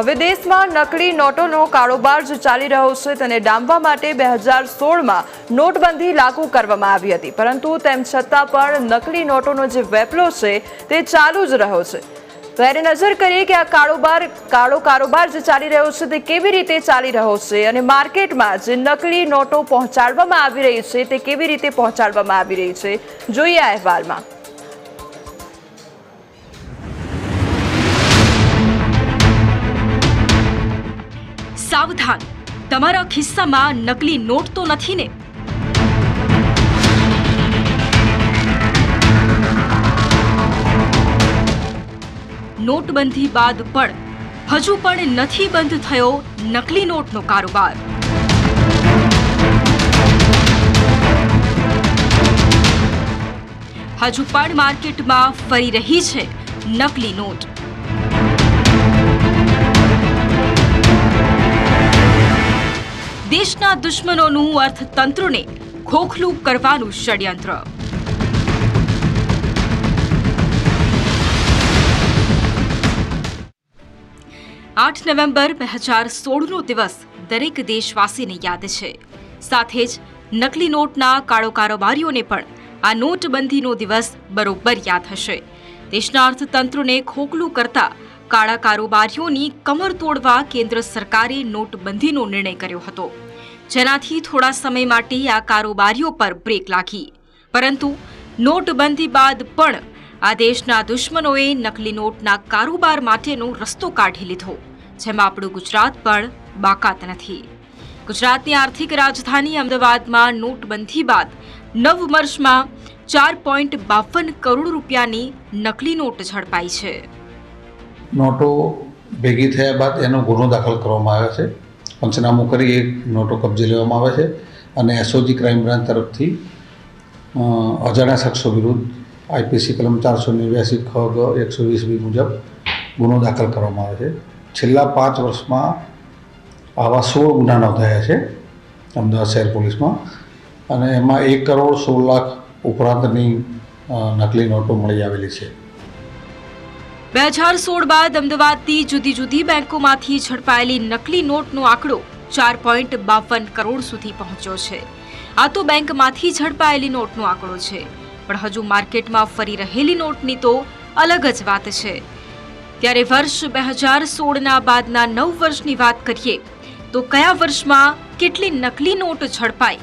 હવે દેશમાં નકલી નોટોનો કારોબાર જે ચાલી રહ્યો છે તેને ડામવા માટે બે હજાર સોળમાં નોટબંધી લાગુ કરવામાં આવી હતી. પરંતુ તેમ છતાં પણ નકલી નોટોનો જે વેપલો છે તે ચાલુ જ રહ્યો છે. ત્યારે નજર કરીએ કે આ કારોબાર, કાળો કારોબાર જે ચાલી રહ્યો છે તે કેવી રીતે ચાલી રહ્યો છે અને માર્કેટમાં જે નકલી નોટો પહોંચાડવામાં આવી રહી છે તે કેવી રીતે પહોંચાડવામાં આવી રહી છે? જોઈએ અહેવાલમાં. સાવધાન. તમારા ખિસ્સામાં નકલી નોટ તો નથી ને? નોટબંધી બાદ પણ, હજુ પણ નથી બંધ થયો નકલી નોટનો કારોબાર. હજુ પણ માર્કેટમાં ફરી રહી છે નકલી નોટ. દેશના દુશ્મનોનું અર્થતંત્રને ખોખલું કરવાનું ષડયંત્ર. આઠ નવેમ્બર બે હજાર સોળનો દિવસ દરેક દેશવાસીને યાદ છે. સાથે જ નકલી નોટના કાળો કારોબારીઓને પણ આ નોટબંધીનો દિવસ બરોબર યાદ હશે. દેશના અર્થતંત્રને ખોખલું કરતા કાળા કારોબારીઓની કમર તોડવા કેન્દ્ર સરકારે નોટબંધીનો નિર્ણય કર્યો હતો. જેનાથી થોડા સમય માટે આ કારોબારીઓ પર બ્રેક લાગી. પરંતુ નોટબંધી બાદ પણ આ દેશના દુશ્મનોએ નકલી નોટના કારોબાર માટેનો રસ્તો કાઢી લીધો, જેમાં આપણું ગુજરાત પણ બાકાત નથી. ગુજરાતની આર્થિક રાજધાની અમદાવાદમાં નોટબંધી બાદ નવ વર્ષમાં ચાર પોઈન્ટ બાવન કરોડ રૂપિયાની નકલી નોટ ઝડપાઈ છે. નોટો ભેગી થયા બાદ એનો ગુનો દાખલ કરવામાં આવે છે. પંચનામું કરી એક નોટો કબજે લેવામાં આવે છે અને એસઓજી ક્રાઇમ બ્રાન્ચ તરફથી અજાણ્યા શખ્સો વિરુદ્ધ આઈપીસી કલમ ચારસો નેવ્યાસી ખ ગ એકસો વીસ બી મુજબ ગુનો દાખલ કરવામાં આવે છે. છેલ્લા પાંચ વર્ષમાં આવા સોળ ગુના નોંધાયા છે અમદાવાદ શહેર પોલીસમાં અને એમાં એક કરોડ સોળ લાખ ઉપરાંતની નકલી નોટો મળી આવેલી છે. બે હજાર સોળ બાદ અમદાવાદની જુદી જુદી બેંકોમાંથી ઝડપાયેલી નકલી નોટનો આંકડો ચાર પોઈન્ટ બાવન કરોડ સુધી પહોંચ્યો છે. આ તો બેંકમાંથી ઝડપાયેલી નોટનો આંકડો છે, પણ હજુ માર્કેટમાં ફરી રહેલી નોટની તો અલગ જ વાત છે. ત્યારે વર્ષ બે હજાર સોળના બાદના નવ વર્ષની વાત કરીએ, તો કયા વર્ષમાં કેટલી નકલી નોટ ઝડપાઈ?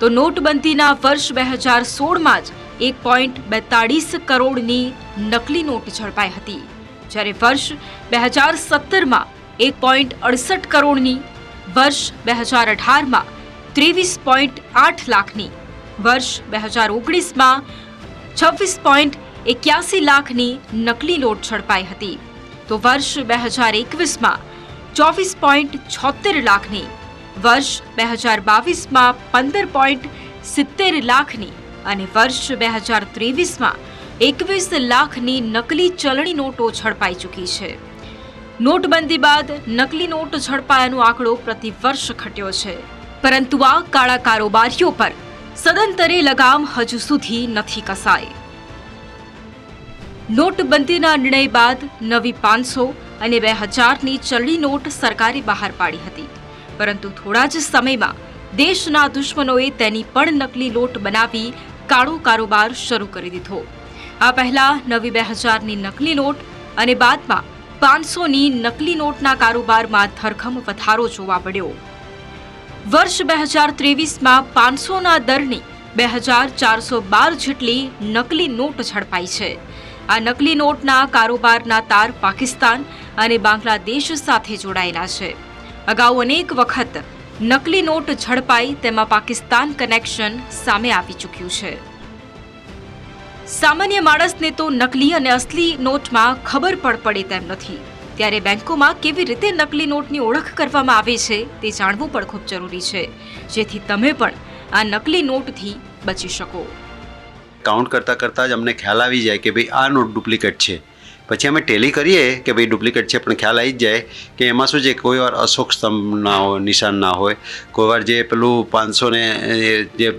તો નોટબંધીના વર્ષ બે હજાર સોળમાં જ એક પોઈન્ટ બેતાળીસ કરોડની નકલી નોટ ઝડપાઈ હતી. જ્યારે વર્ષ બે હજાર સત્તરમાં એક પોઈન્ટ અડસઠ કરોડની, વર્ષ બે હજાર અઢારમાં ત્રેવીસ પોઈન્ટ આઠ લાખની, વર્ષ બે હજાર ઓગણીસમાં છવ્વીસ પોઈન્ટ એક્યાસી લાખની નકલી નોટ ઝડપાઈ હતી. તો વર્ષ બે હજાર એકવીસમાં ચોવીસ પોઈન્ટ છોતેર લાખની વર્ષ બે હજાર બાવીસમાં પંદર પોઈન્ટ સિત્તેર લાખની અને વર્ષ બે હજાર ત્રેવીસમાં એકવીસ લાખની નકલી ચલણી નોટો ઝડપાઈ ચૂકી છે. નોટબંધી બાદ નકલી નોટ ઝડપાયાનો આંકડો પ્રતિ વર્ષ ઘટ્યો છે. પરંતુ આ કાળા કારોબારીઓ પર સદંતરે લગામ હજુ સુધી નથી કસાઈ. નોટબંધીના નિર્ણય બાદ નવી પાંચસો અને બે હજારની ચલણી નોટ સરકારે બહાર પાડી હતી. પરંતુ થોડા જ સમયમાં દેશના દુશ્મનોએ તેની પણ નકલી નોટ બનાવી કાળો કારોબાર શરૂ કરી દીધો. આ પહેલા નવી બે હજારની નકલી નોટ અને બાદમાં પાંચસોની નકલી નોટના કારોબારમાં ધરખમ વધારો જોવા મળ્યો. વર્ષ બે હજાર ત્રેવીસમાં પાંચસોના દરની બે હજાર ચારસો બાર જેટલી નકલી નોટ ઝડપાઈ છે. આ નકલી નોટના કારોબારના તાર પાકિસ્તાન અને બાંગ્લાદેશ સાથે જોડાયેલા છે. અગાઉ અનેક વખત નકલી નોટ ઝડપાઈ તેમાં પાકિસ્તાન કનેક્શન સામે આવી ચૂક્યું છે. સામાન્ય માણસને તો નકલી અને અસલી નોટમાં ખબર પણ પડે તેમ નથી. ત્યારે બેંકોમાં કેવી રીતે નકલી નોટની ઓળખ કરવામાં આવે છે તે જાણવું પણ ખૂબ જરૂરી છે. જેથી તમે પણ આ નકલી નોટથી બચી શકો. કાઉન્ટ કરતાં કરતાં જ અમને ખ્યાલ આવી જાય કે ભાઈ આ નોટ ડુપ્લિકેટ છે. પછી અમે ટેલી કરીએ કે ભાઈ ડુપ્લિકેટ છે, પણ ખ્યાલ આવી જ જાય કે એમાં શું છે, કોઈ વાર અશોક સ્તંભ ના હોય, નિશાન ના હોય, કોઈ વાર જે પેલું પાંચસો ને જે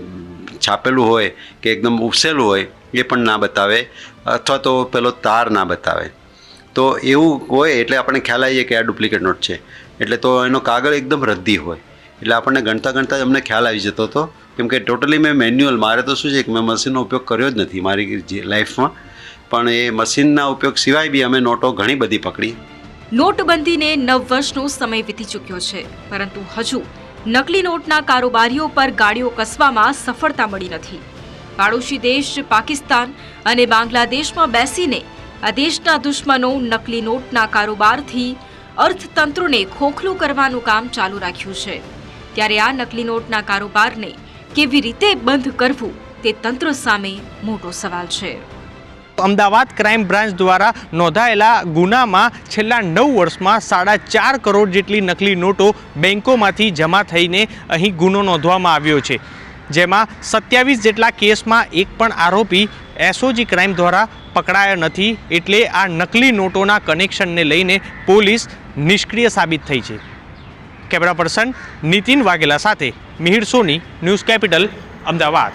છાપેલું હોય, કે એકદમ ઉપસેલું હોય, એ પણ ના બતાવે, અથવા તો પેલો તાર ના બતાવે. તો એવું હોય, એટલે આપણને ખ્યાલ આવી જાય કે આ ડુપ્લિકેટ નોટ છે. એટલે તો એનો કાગળ એકદમ રદ્દી હોય. એટલે આપણને ગણતા ગણતા જ અમને ખ્યાલ આવી જતો હતો. કેમ કે ટોટલી મેં મેન્યુઅલ, મારે તો શું છે, કે મેં મશીનનો ઉપયોગ કર્યો જ નથી મારી લાઈફમાં પણ એ મશીનના ઉપયોગ સિવાય બી અમે નોટો ઘણી બધી પકડી. નોટબંધીને નવ વર્ષનો સમય વીતી ચૂક્યો છે, પરંતુ હજુ નકલી નોટના કારોબારીઓ પર ગાડીઓ કસવામાં સફળતા મળી નથી. પાડોશી દેશ પાકિસ્તાન અને બાંગ્લાદેશમાં બેસીને આ દેશના દુશ્મનો નકલી નોટના કારોબારથી અર્થતંત્રને ખોખલું કરવાનું કામ ચાલુ રાખ્યું છે. ત્યારે આ નકલી નોટના કારોબારને કેવી રીતે બંધ કરવું તે તંત્ર સામે મોટો સવાલ છે. અમદાવાદ ક્રાઇમ બ્રાન્ચ દ્વારા નોંધાયેલા ગુનામાં છેલ્લા નવ વર્ષમાં સાડા ચાર કરોડ જેટલી નકલી નોટો બેન્કોમાંથી જમા થઈને અહીં ગુનો નોંધવામાં આવ્યો છે. જેમાં સત્યાવીસ જેટલા કેસમાં એક પણ આરોપી એસઓજી ક્રાઇમ દ્વારા પકડાયા નથી એટલે આ નકલી નોટોના કનેક્શનને લઈને પોલીસ નિષ્ક્રિય સાબિત થઈ છે. કેમેરા પર્સન નીતિન વાઘેલા સાથે મિહિર સોની, ન્યૂઝ કેપિટલ, અમદાવાદ.